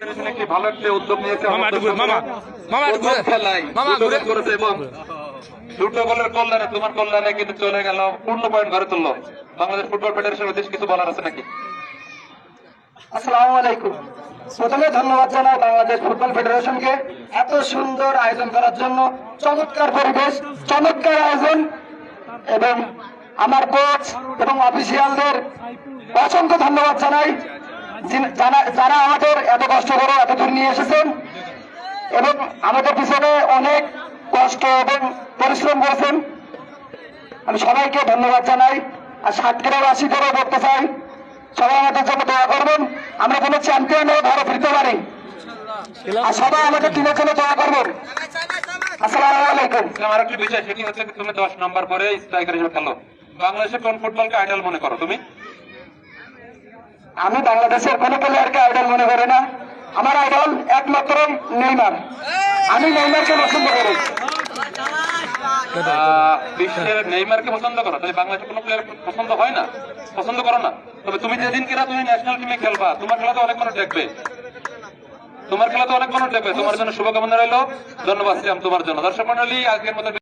Federation একটি ভালো একটা উদ্যোগ নিয়েছে মামা, মামা, মামা, একটু ঘুরে। প্রথম খেলায় দুটো ঘুরে। করেছে এবং দুটো গোলের কল্যাণে তোমার কল্যাণে কিন্তু চলে গেল পূর্ণ পয়েন্ট ঘরে তুললো। বাংলাদেশ ফুটবল ফেডারেশনের উদ্দেশ্যে কিছু বলার আছে নাকি? আসসালামু আলাইকুম। প্রথমে ধন্যবাদ জানাই বাংলাদেশ ফুটবল ফেডারেশনকে এত সুন্দর আয়োজন করার জন্য। চমৎকার পরিবেশ চমৎকার আয়োজন। এবং আমার কোচ এবং অফিসিয়ালদের অসংখ্য ধন্যবাদ জানাই। যারা আমাদের এত কষ্ট করে এত দূর নিয়ে এসেছেন এবং আমাদের পিছনে অনেক কষ্ট এবং পরিশ্রম করেছেন। আমি সবাইকে ধন্যবাদ জানাই। আর সাতক্ষীরার আশি করে বলতে চাই, সবাই আমাদের জন্য দোয়া করবেন। আমরা কোনো চ্যাম্পিয়ন হয়ে ঘরে ফিরতে পারি। আর সবাই আমাদের টিমের জন্য দোয়া করবেন। আসসালামু বিষয়, সেটি হচ্ছে তুমি দশ নম্বর পরে স্ট্রাইকার হিসেবে খেলো। বাংলাদেশে কোন ফুটবলকে আইডল মনে করো তুমি? আমি বাংলাদেশের কোনো প্লেয়ারকে আইডল মনে করি না। আমার আইডল একমাত্র নেইমার। আমি নেইমারকে পছন্দ করি। তুমি যেদিন তুমি ন্যাশনাল খেলবা, তোমার খেলা তো অনেক মানুষ দেখবে। তোমার অনেক দেখবে। তোমার জন্য শুভকামনা রইল। ধন্যবাদ তোমার জন্য। দর্শক মন্ডলী আজকের মতো